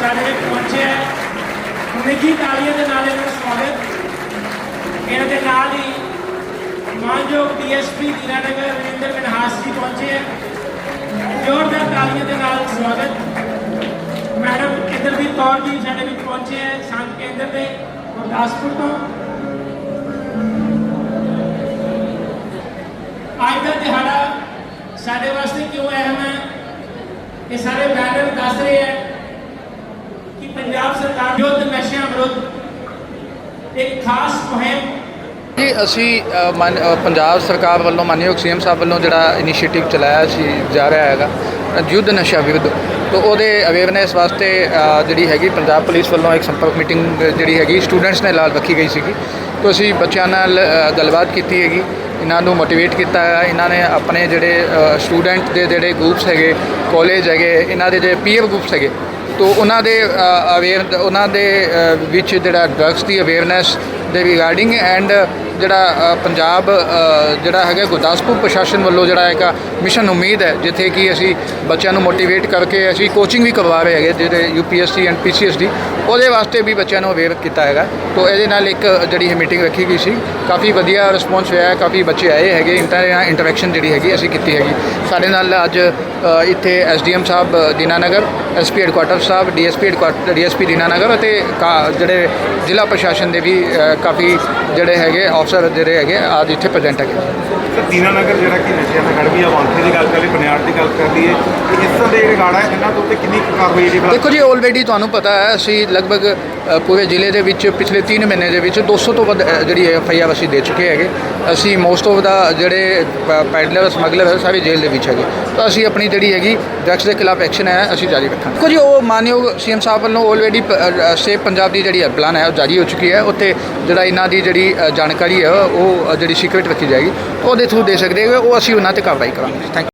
ਸਾਡੇ ਵਿੱਚ ਪਹੁੰਚੇ ਹੈ। ਨਿੱਜੀ ਤਾਲੀਆਂ ਦੇ ਨਾਲ ਇਹਨਾਂ ਦਾ ਸਵਾਗਤ। ਇਹਨਾਂ ਦੇ ਨਾਲ ਹੀ ਮਾਨਯੋਗ ਡੀਐਸਪੀ ਦੀਨਾਨਗਰ ਰਵਿੰਦਰ ਮਨਹਾਸ ਜੀ ਪਹੁੰਚੇ ਹੈ। ਜ਼ੋਰਦਾਰ ਤਾਲੀਆਂ ਦੇ ਨਾਲ ਸਵਾਗਤ। ਮੈਡਮ ਇੰਦਰਜੀਤ ਕੌਰ ਜੀ ਸਾਡੇ ਵਿੱਚ ਪਹੁੰਚੇ ਹੈ ਸੰਤ ਕੇਂਦਰ ਦੇ ਗੁਰਦਾਸਪੁਰ ਤੋਂ। ਅੱਜ ਦਾ ਦਿਹਾੜਾ ਸਾਡੇ ਵਾਸਤੇ ਕਿਉਂ ਅਹਿਮ ਹੈ? ਇਹ ਸਾਰੇ ਬੈਨਰ ਦੱਸ ਰਹੇ ਹੈ। ਕਿ ਪੰਜਾਬ ਸਰਕਾਰ ਯੁੱਧ ਨਸ਼ਿਆਂ ਵਿਰੁੱਧ ਇੱਕ ਖਾਸ ਮੁਹਿੰਮ ਜੀ ਅਸੀਂ ਅ, ਪੰਜਾਬ ਸਰਕਾਰ ਵੱਲੋਂ ਮਾਨਯੋਗ ਸੀਐਮ ਸਾਹਿਬ ਵੱਲੋਂ ਜਿਹੜਾ ਇਨੀਸ਼ੀਏਟਿਵ ਚਲਾਇਆ ਸੀ ਜਾ ਰਿਹਾ ਹੈਗਾ ਯੁੱਧ ਨਸ਼ਾ ਵਿਰੁੱਧ ਤੋਂ ਉਹਦੇ ਅਵੇਅਰਨੈਸ ਵਾਸਤੇ ਜਿਹੜੀ ਹੈਗੀ ਪੰਜਾਬ ਪੁਲਿਸ ਵੱਲੋਂ ਇੱਕ ਸੰਪਰਕ ਮੀਟਿੰਗ ਜਿਹੜੀ ਹੈਗੀ ਸਟੂਡੈਂਟਸ ਨੇ ਨਾਲ ਰੱਖੀ ਗਈ ਸੀਗੀ। ਤੋਂ ਅਸੀਂ ਬੱਚਿਆਂ ਨਾਲ ਗੱਲਬਾਤ ਕੀਤੀ ਹੈਗੀ ਇਹਨਾਂ ਨੂੰ ਮੋਟੀਵੇਟ ਕੀਤਾ ਹੈ ਇਹਨਾਂ ਨੇ ਆਪਣੇ ਜਿਹੜੇ ਸਟੂਡੈਂਟ ਦੇ ਜਿਹੜੇ ਗਰੁੱਪਸ ਹੈਗੇ ਕਾਲਜ ਹੈਗੇ ਇਹਨਾਂ ਦੇ ਜਿਹੜੇ ਪੀਅਰ ਗਰੁੱਪਸ ਹੈਗੇ ਤੋ ਉਹਨਾਂ ਦੇ ਅਵੇਅਰ ਉਹਨਾਂ ਦੇ ਵਿੱਚ ਜਿਹੜਾ ਡਰੱਗਸ ਦੀ ਅਵੇਅਰਨੈਸ ਦੇ ਰਿਗਾਰਡਿੰਗ ਐਂਡ ਜਿਹੜਾ ਪੰਜਾਬ ਜਿਹੜਾ ਹੈਗਾ ਗੁਰਦਾਸਪੁਰ ਪ੍ਰਸ਼ਾਸਨ ਵੱਲੋਂ ਜਿਹੜਾ ਹੈਗਾ ਮਿਸ਼ਨ ਉਮੀਦ ਹੈ ਜਿੱਥੇ ਕਿ ਅਸੀਂ ਬੱਚਿਆਂ ਨੂੰ ਮੋਟੀਵੇਟ ਕਰਕੇ ਅਸੀਂ ਕੋਚਿੰਗ ਵੀ ਕਰਵਾ ਰਹੇ ਹੈਗੇ ਜਿਹੜੇ ਯੂਪੀਐਸਸੀ ਐਂਡ ਪੀਸੀਐਸ ਦੀ ਉਹਦੇ ਵਾਸਤੇ ਵੀ ਬੱਚਿਆਂ ਨੂੰ ਅਵੇਅਰ ਕੀਤਾ ਹੈਗਾ। ਤੋ ਇਹਦੇ ਨਾਲ ਇੱਕ ਜਿਹੜੀ ਮੀਟਿੰਗ ਰੱਖੀ ਗਈ ਸੀ ਕਾਫੀ ਵਧੀਆ ਰਿਸਪੌਂਸ ਹੋਇਆ ਕਾਫੀ ਬੱਚੇ ਆਏ ਹੈਗੇ ਇੰਟਰ ਇੰਟਰੈਕਸ਼ਨ ਜਿਹੜੀ ਹੈਗੀ ਅਸੀਂ ਕੀਤੀ ਹੈਗੀ। ਸਾਡੇ ਨਾਲ ਅੱਜ ਅ, ਇੱਥੇ SDM sahib Dinanagar SP headquarter sahib DSP headquarter DSP Dinanagar ਅਤੇ ਕਾ- ਜਿਹੜੇ ਜ਼ਿਲ੍ਹਾ ਪ੍ਰਸ਼ਾਸਨ ਦੇ ਵੀ ਕਾਫੀ ਜਿਹੜੇ ਹੈਗੇ ਅਫਸਰ ਜਿਹੜੇ ਹੈਗੇ ਅੱਜ ਇੱਥੇ ਪ੍ਰੈਜ਼ੈਂਟ ਹੈਗੇ ਸਰ ਦੀਨਾਨਗਰ ਜਿਹੜਾ ਕਿ ਨਸ਼ਿਆਂ ਦਾ ਗੜ ਵੀ ਆ ਵਾਂਥੇ ਦੀ ਗੱਲ ਕਰ ਲਈ ਬਨਿਆੜ ਦੀ ਗੱਲ ਕਰ ਲਈਏ ਕਿ ਇਸ ਤਰ੍ਹਾਂ ਦੇ ਜਿਹੜੇ ਗਾੜਾ ਹੈ ਇਹਨਾਂ ਤੋਂ ਤੇ ਕਿੰਨੀ ਕੁ ਕਾਰਵਾਈ ਜਿਹੜੀ ਦੇਖੋ ਜੀ ਆਲਰੇਡੀ ਤੁਹਾਨੂੰ ਪਤਾ ਹੈ ਅਸੀਂ ਲਗਭਗ ਅ, ਪੂਰੇ ਜ਼ਿਲ੍ਹੇ ਦੇ ਵਿੱਚ ਪਿਛਲੇ 3 ਮਹੀਨੇ ਦੇ ਵਿੱਚ 200 ਤੋਂ ਵੱਧ ਅ, ਜਿਹੜੀ ਐਫ ਆਈ ਆਰ ਅਸੀਂ ਦੇ ਚੁੱਕੇ ਹੈਗੇ। ਅਸੀਂ ਮੋਸਟ ਆਫ ਦਾ ਜਿਹੜੇ ਪੈਡਲਰ ਸਮਗਲਰ ਸਾਰੇ ਜੇਲ੍ਹ ਦੇ ਵਿੱਚ ਹੈਗੇ। ਤਾਂ ਅਸੀਂ ਆਪਣੀ ਜਿਹੜੀ ਹੈਗੀ ਡਰੱਗਸ ਦੇ ਖਿਲਾਫ ਐਕਸ਼ਨ ਹੈ ਅਸੀਂ ਜਾਰੀ ਰੱਖਾਂਗੇ। ਦੇਖੋ ਜੀ ਉਹ ਮਾਨਯੋਗ ਸੀਐਮ ਸਾਹਿਬ ਵੱਲੋਂ ਆਲਰੇਡੀ ਸੇਫ ਪੰਜਾਬ ਦੀ ਜਿਹੜੀ ਪਲਾਨ ਹੈ ਉਹ ਜਾਰੀ ਹੋ ਚੁੱਕੀ ਹੈ। ਉੱਥੇ ਜਿਹੜਾ ਇਹਨਾਂ ਦੀ ਜਿਹੜੀ ਅ, ਜਾਣਕਾਰੀ ਹੈ ਉਹ ਅ, ਜਿਹੜੀ ਸੀਕ੍ਰੀਟ ਰੱਖੀ ਜਾਏਗੀ। ਉਹਦੇ ਥਰੂ ਦੇ ਸਕਦੇ ਹੋ ਉਹ ਅਸੀਂ ਉਹਨਾਂ ਤੇ ਕਾਰਵਾਈ ਕਰਾਂਗੇ। ਥੈਂਕ